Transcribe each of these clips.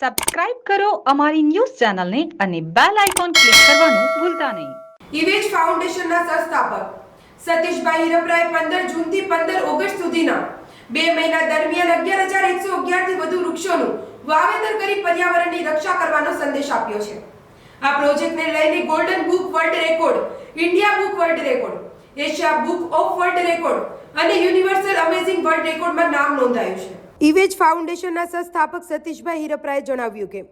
Subscribe કરો અમારી news ચેનલને અને બેલ આઇકોન ક્લિક કરવાનું ભૂલતા નહીં. ઇવેજ ફાઉન્ડેશનના સંસ્થાપક સતીશભાઈ હિરપરાએ પંદર જૂનથી પંદર ઓગસ્ટ સુધીના બે મહિના દરમિયાન અગિયાર હજાર એકસો અગિયારથી વધુ વૃક્ષોનું વાવેતર કરી પર્યાવરણની રક્ષા કરવાનો સંદેશ આપ્યો છે. આ પ્રોજેક્ટને લઈને golden book world record, India book world record, Asia book of world record અને યુનિવર્સલ અમેઝિંગ વર્લ્ડ રેકોર્ડમાં નામ નોંધાયું છે. ઇવેજ ફાઉન્ડેશનના સંસ્થાપક સતીશભાઈ હિરપરાએ જણાવ્યું કે,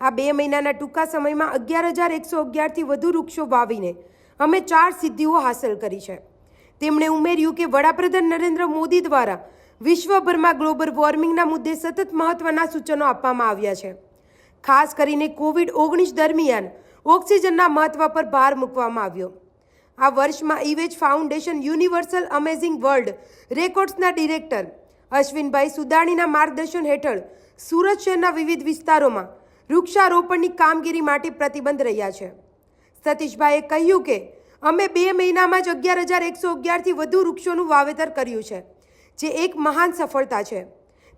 આ બે મહિનાના ટૂંકા સમયમાં અગિયાર હજાર એકસો અગિયારથી વધુ વૃક્ષો વાવીને અમે ચાર સિદ્ધિઓ હાંસલ કરી છે. તેમણે ઉમેર્યું કે વડાપ્રધાન નરેન્દ્ર મોદી દ્વારા વિશ્વભરમાં ગ્લોબલ વોર્મિંગના મુદ્દે સતત મહત્વના સૂચનો આપવામાં આવ્યા છે. ખાસ કરીને કોવિડ ઓગણીસ દરમિયાન ઓક્સિજનના મહત્વ પર ભાર મૂકવામાં આવ્યો. આ વર્ષમાં ઇવેજ ફાઉન્ડેશન યુનિવર્સલ અમેઝિંગ વર્લ્ડ રેકોર્ડ્સના ડિરેક્ટર અશ્વિનભાઈ સુદાણીના માર્ગદર્શન હેઠળ સુરત શહેરના વિવિધ વિસ્તારોમાં વૃક્ષારોપણની કામગીરી માટે પ્રતિબંધ રહ્યા છે. સતીશભાઈએ કહ્યું કે, અમે બે મહિનામાં જ અગિયાર હજાર એકસો અગિયારથી વધુ વૃક્ષોનું વાવેતર કર્યું છે, જે એક મહાન સફળતા છે.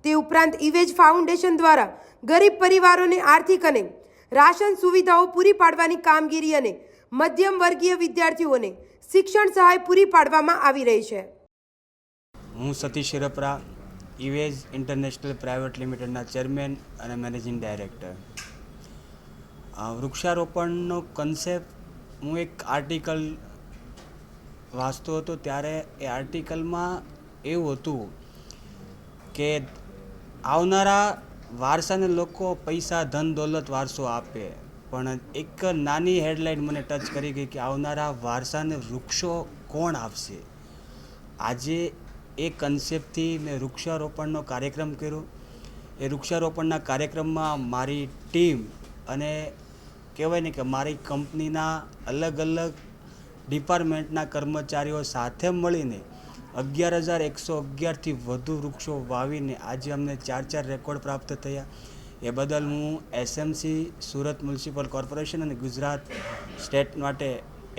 તે ઉપરાંત ઇવેજ ફાઉન્ડેશન દ્વારા ગરીબ પરિવારોને આર્થિક અને રાશન સુવિધાઓ પૂરી પાડવાની કામગીરી અને મધ્યમ વર્ગીય વિદ્યાર્થીઓને શિક્ષણ સહાય પૂરી પાડવામાં આવી રહી છે. હું સતીશ શિરપરા ઇવેજ ઇન્ટરનેશનલ પ્રાઇવેટ લિમિટેડના ચેરમેન અને મેનેજિંગ ડાયરેક્ટર. વૃક્ષારોપણનો કન્સેપ્ટ હું એક આર્ટિકલ વાંચતો હતો ત્યારે એ આર્ટિકલમાં એવું હતું કે આવનારા વારસાને લોકો પૈસા, ધન, દોલત વારસો આપે. પણ એક નાની હેડલાઇન મને ટચ કરી ગઈ કે આવનારા વારસાને વૃક્ષો કોણ આપશે? આજે એ કન્સેપ્ટથી મેં વૃક્ષારોપણનો કાર્યક્રમ કર્યો. એ વૃક્ષારોપણના કાર્યક્રમમાં મારી ટીમ અને કહેવાય ને કે મારી કંપનીના અલગ અલગ ડિપાર્ટમેન્ટના કર્મચારીઓ સાથે મળીને અગિયાર હજાર એકસો અગિયારથી વધુ વૃક્ષો વાવીને આજે અમને ચાર ચાર રેકોર્ડ પ્રાપ્ત થયા. એ બદલ હું એસએમસી, સુરત મ્યુનિસિપલ કોર્પોરેશન અને ગુજરાત સ્ટેટ માટે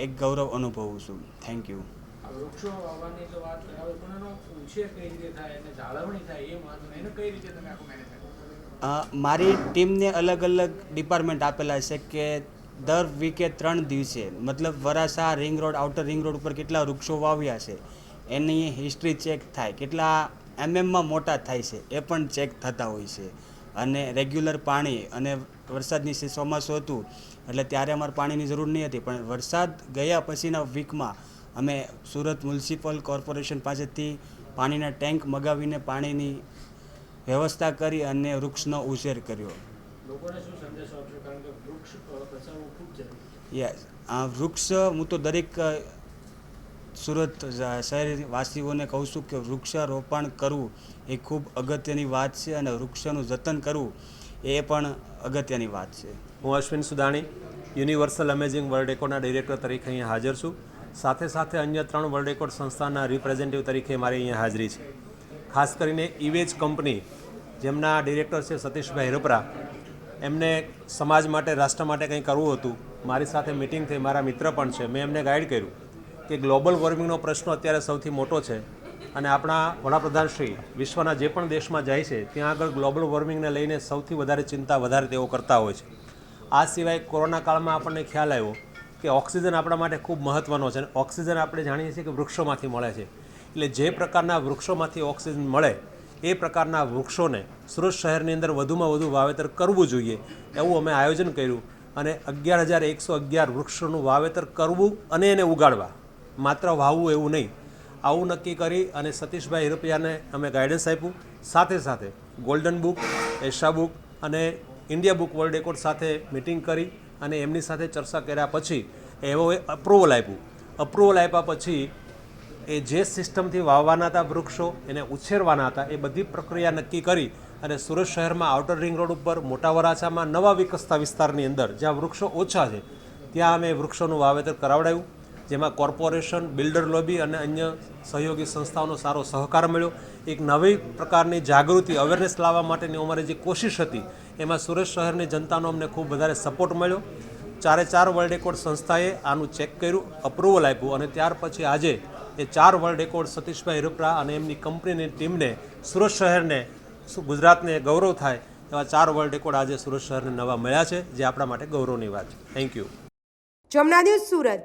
એક ગૌરવ અનુભવું છું. Thank you. વૃક્ષો વાવવાની તો વાત કરાવે પણ એનો ઉછેર કઈ રીતે થાય એને જાળવણી થાય એ મહત્વ એને કઈ રીતે તમે આખું મેનેજ મારી ટીમને અલગ અલગ ડિપાર્ટમેન્ટ આપેલા છે કે દર વીકે ત્રણ દિવસે, મતલબ વરાસા ring road outer ring road ઉપર કેટલા વૃક્ષો વાવ્યા છે, એની હિસ્ટ્રી ચેક થાય. કેટલા એમએમમાં મોટા થાય છે, એ પણ ચેક થતા હોય છે. અને રેગ્યુલર પાણી અને વરસાદની ચોમાસું હતું, એટલે ત્યારે અમારે પાણીની જરૂર નહીં હતી. પણ વરસાદ ગયા પછીના વીકમાં અમે સુરત મ્યુનિસિપલ કોર્પોરેશન પાસેથી પાણીના ટેન્ક મગાવીને પાણીની વ્યવસ્થા કરી અને વૃક્ષનો ઉછેર કર્યો. લોકોને શું સંદેશો આપશો? કારણ કે વૃક્ષ અ, બચાવવું ખૂબ જરૂરી યસ. આ વૃક્ષ હું તો દરેક સુરત શહેરવાસીઓને કહું છું કે વૃક્ષારોપણ કરવું એ ખૂબ અગત્યની વાત છે અને વૃક્ષનું જતન કરવું એ પણ અગત્યની વાત છે. હું Ashwin Sudani universal amazing world એકોના director તરીકે અહીંયા હાજર છું. સાથે સાથે અન્ય ત્રણ વર્લ્ડ રેકોર્ડ સંસ્થાના રિપ્રેઝેન્ટેટિવ તરીકે મારી અહીંયા હાજરી છે. ખાસ કરીને ઇવેજ કંપની, જેમના ડિરેક્ટર છે સતીશભાઈ હિરપરા, એમને સમાજ માટે, રાષ્ટ્ર માટે કંઈ કરવું હતું, મારી સાથે મિટિંગ થઈ, મારા મિત્ર પણ છે. મેં એમને ગાઈડ કર્યું કે ગ્લોબલ વોર્મિંગનો પ્રશ્ન અત્યારે સૌથી મોટો છે અને આપણા વડાપ્રધાન શ્રી વિશ્વના જે પણ દેશમાં જાય છે, ત્યાં આગળ ગ્લોબલ વોર્મિંગને લઈને સૌથી વધારે ચિંતા વધારે તેઓ કરતા હોય છે. આ સિવાય કોરોના કાળમાં આપણને ખ્યાલ આવ્યો કે ઓક્સિજન આપણા માટે ખૂબ મહત્ત્વનો છે અને ઓક્સિજન આપણે જાણીએ છીએ કે વૃક્ષોમાંથી મળે છે. એટલે જે પ્રકારના વૃક્ષોમાંથી ઓક્સિજન મળે, એ પ્રકારના વૃક્ષોને સુરત શહેરની અંદર વધુમાં વધુ વાવેતર કરવું જોઈએ એવું અમે આયોજન કર્યું અને અગિયાર હજાર એકસો અગિયાર વૃક્ષોનું વાવેતર કરવું અને એને ઉગાડવા. માત્ર વાવવું એવું નહીં, આવું નક્કી કરી અને સતીશભાઈ હિરપિયાને અમે ગાઈડન્સ આપ્યું. સાથે સાથે ગોલ્ડન બુક એશા બુક અને ઇન્ડિયા બુક વર્લ્ડ રેકોર્ડ સાથે મિટિંગ કરી અને એમની સાથે ચર્ચા કર્યા પછી એવો અપ્રુવલ આપ્યું. અપ્રુવલ આપ્યા પછી એ જે સિસ્ટમથી વાવવાના હતા વૃક્ષો, એને ઉછેરવાના હતા, એ બધી પ્રક્રિયા નક્કી કરી અને સુરત શહેરમાં આઉટર રિંગ રોડ ઉપર, મોટા વરાછામાં નવા વિકસતા વિસ્તારની અંદર, જ્યાં વૃક્ષો ઓછા છે, ત્યાં અમે વૃક્ષોનું વાવેતર કરાવડાવ્યું જેમાં કોર્પોરેશન, બિલ્ડર લોબી અને અન્ય સહયોગી સંસ્થાઓનો સારો સહકાર મળ્યો. એક નવી પ્રકારની જાગૃતિ અવેરનેસ લાવવા માટેની અમારી જે કોશિશ હતી એમાં સુરત શહેરની જનતાનો અમને ખૂબ વધારે સપોર્ટ મળ્યો. ચારે ચાર વર્લ્ડ રેકોર્ડ સંસ્થાએ આનું ચેક કર્યું અપ્રુવલ આપ્યું અને ત્યાર પછી આજે એ ચાર વર્લ્ડ રેકોર્ડ સતીશભાઈ રૂપરા અને એમની કંપનીની ટીમને સુરત શહેરને ગુજરાતને ગૌરવ થાય એવા ચાર વર્લ્ડ રેકોર્ડ આજે સુરત શહેરને નવા મળ્યા છે, જે આપણા માટે ગૌરવની વાત છે. Thank you Jamna news Surat.